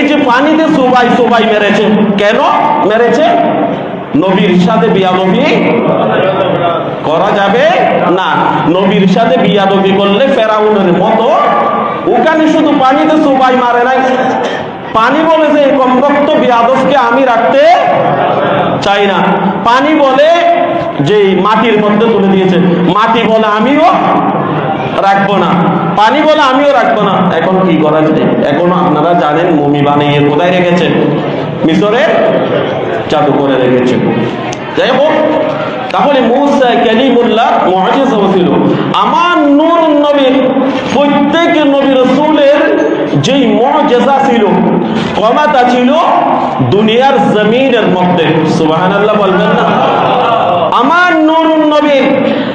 এই যে পানিতে সবাই সবাই মেরেছে, কেন মেরেছে? নবীর সাথে বিয়াদবি করা যাবে না। নবীর সাথে বিয়াদবি করলে ফেরাউনের মতো। ওখানে শুধু পানিতে সবাই মারে নাই। পানি বলে যে কমরক্ত বিয়াদবকে আমি রাখতে চাই না। পানি বলে যে মাটির মধ্যে তুলে দিয়েছে। মাটি বলে আমিও রাখব না। পানি বলে আমিও রাখব না। এখন কি করা যায়? এখনও আপনারা জানেন মমি বানিয়ে কোথায় রেখেছে? মিশরে জাদু করে রেখেছে। যাই হোক, তাহলে মুসা কালিমুল্লাহ মুআজিজা ছিল আমার নূর নবীর প্রত্যেক নবী রসুলের যেই মুআজিজা ছিল, ক্ষমতা ছিল দুনিয়ার জমিনের মধ্যে। সুবহানাল্লাহ বলবেন না? আমার নূর নবীর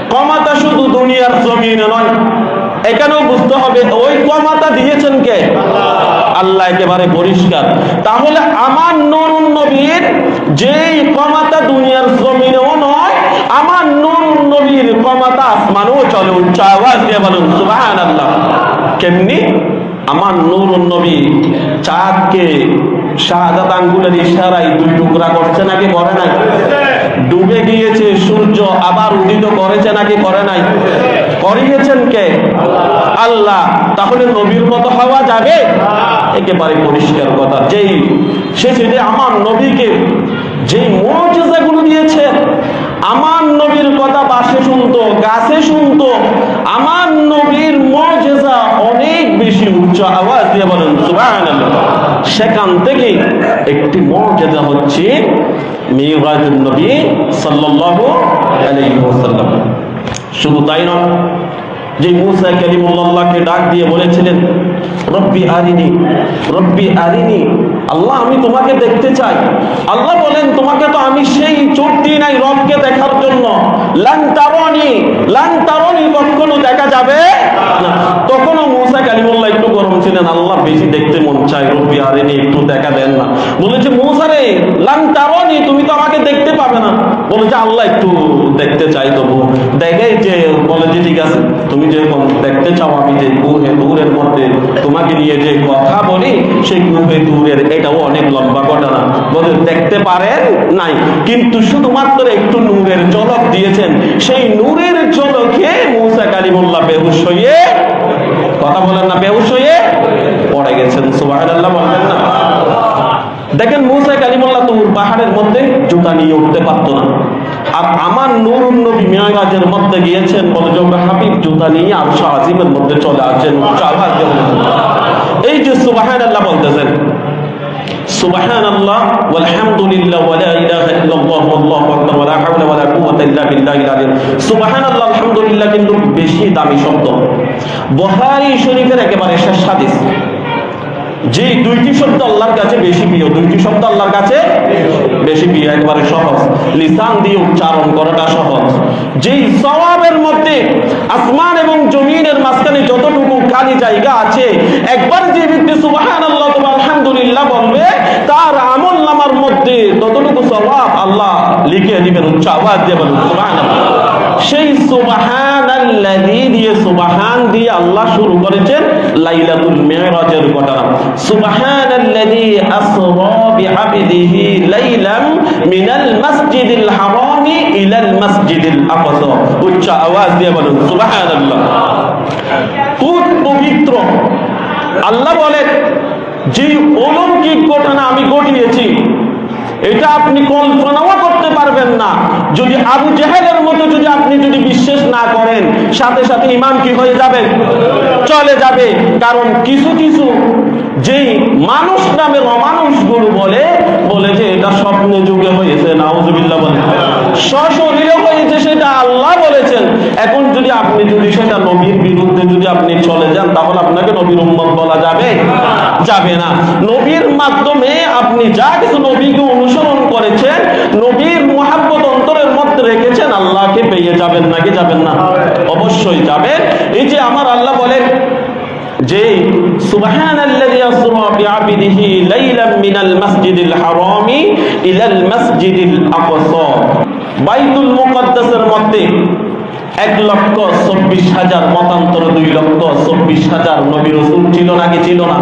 ক্ষমতা শুধু দুনিয়ার জমিনে নয় এখানেও বুঝতে হবে, ওই ক্ষমতা দিয়েছেন কে? আল্লাহ একেবারে পরিষ্কার। তাহলে আমার নুরুন নবীর যেই ক্ষমতা দুনিয়ার জমিনেও নয়, আমার নবীর আসমানেও চলে। উচ্চ আওয়াজ দিয়ে বলুন সুবাহান আল্লাহ কেমনি? আমার নবী চাঁদকে আঙ্গুলের ইশারায় দুই টুকরা করছে নাকি করে নাই? ডুবে গিয়েছে, সূর্য আবার উদিত করেছে নাকি করে নাই? করিয়েছেন কে? আল্লাহ। তাহলে নবীর মতো হওয়া যাবে? একেবারে পরিষ্কার কথা। যেই সে যদি আমার নবীকে যেই মর্যাদাগুলো দিয়েছে, আমার নবীর কথা বাসে শুনতো, গাছে শুনতো, আমার নবীর মর্যাদা অনেক বেশি উচ্চ আওয়াজ দিয়ে বলেন সেখান থেকে একটি মর্যাদা হচ্ছে মিরাজুন নবী সাল্লাল্লাহু আলাইহি ওয়াসাল্লাম। শুধু তাই নয়, যে মুসা কালিমুল্লাহকে ডাক দিয়ে বলেছিলেন, রব্বি আরিনি রব্বি আরিনি, আল্লাহ, আমি তোমাকে দেখতে চাই। আল্লাহ বলেন, তোমাকে তো আমি সেই চোখ দিই নাই রবকে দেখার জন্য। লান তারনি লান তারনি, কখনো দেখা যাবে না। তখনও মুসা কালিমুল্লাহ একটু গরম ছিলেন। আল্লাহ, বেশি দেখতে মন চাই রব্বি আরিনি, একটু দেখা দেন না। বলেছে, মুসা রে, লান তারনি, তুমি তো আমাকে দেখতে পাবে না। বলেছে আল্লাহ একটু দেখতে চাই তবু। দেখে যে, বলে যে, ঠিক আছে, তুমি যেরকম দেখতে চাও আমি যে গুহে দূরের মধ্যে তোমাকে নিয়ে যে কথা বলি, সেই গুহে দূরের এটাও অনেক লম্বা ঘটনা। বলে, দেখতে পারেন নাই, কিন্তু শুধুমাত্র একটু নূরের ঝলক দিয়েছেন। সেই নূরের ঝলকে মুসা কালিমুল্লাহ বেহুশ হয়ে, কথা বলেন না, বেহুশ হয়ে পড়ে গেছেন, সুবহানাল্লাহ বলবেন না। দেখেন, মুসা কালিমুল্লাহ তুর পাহাড়ের মধ্যে জুতা নিয়ে উঠতে পারতো না। আর আমার নুরুন নবী মধ্যে গিয়েছেন যে হাবিব জুতা নিয়ে আর আজিমের মধ্যে চলে আসছেন। এই যে সুবাহান আল্লাহ বলতেছেন সুবাহান আল্লাহ ওয়ালহামদুলিল্লাহ, ওয়ালা ইলাহা ইল্লাল্লাহ, ওয়াল্লাহু আকবার আল্লাহ আলহামদুলিল্লাহ কিন্তু বেশি দামি শব্দ। বুখারী শরীফের একেবারে শেষ হাদিস। যে দুইটি শব্দ আল্লাহর কাছে বেশি প্রিয়, দুইটি শব্দ আল্লাহর কাছে বেশি প্রিয়, একবারে সহজ। লিসান দিয়ে উচ্চারণ করাটা সহজ। যেই সওয়াবের মধ্যে আসমান এবং জমিনের মাঝখানে যতটুকু খালি জায়গা আছে, একবার যে ব্যক্তি সুবহানাল্লাহ তোমার আলহামদুলিল্লাহ বলবে, তার আমল নামার মধ্যে ততটুকু সওয়াব আল্লাহ লিখে দিবেন, উচ্চ আওয়াজ বলুন সুবহানাল্লাহ। সেই পবিত্র। আল্লাহ বলেন যে অলৌকিক ঘটনা আমি ঘটিয়েছি এটা আপনি কল্পনাও করতে পারবেন না। যদি আবু জেহেলের মতো যদি আপনি যদি বিশ্বাস না করেন, সাথে সাথে ইমান কি হয়ে যাবে? চলে যাবে। কারণ কিছু কিছু যেই মানুষ নামের অমানুষগুলো বলে বলে যে এটা স্বপ্ন যুগে হয়েছে, নাউজুবিল্লাহ বলে। সশরীরে হয়েছে সেটা আল্লাহ বলেছেন। এখন যদি আপনি যদি সেটা নবীর বিরুদ্ধে যদি আপনি চলে যান, তাহলে আপনাকে নবীর উম্মত বলা যাবে? যাবে না। নবীর মাধ্যমে আপনি যা কিছু নবীকে অনুসরণ করেছেন নবীর মোহাব্বত অন্তরের মধ্যে আল্লাহকে পেয়ে যাবেন নাকি যাবেন না। অবশ্যই যাবেন। এই যে আমার আল্লাহ বলেন যে সুবহানাল্লাযী আসরা বিআবদিহি লাইলাম মিনাল মাসজিদিল হারামি ইলাল মাসজিদিল আকসা। বাইতুল মুকদ্দাসের মধ্যে এক লক্ষ চব্বিশ হাজার মতান্তর দুই লক্ষ চব্বিশ হাজার নবী রসুল ছিল নাকি ছিল না?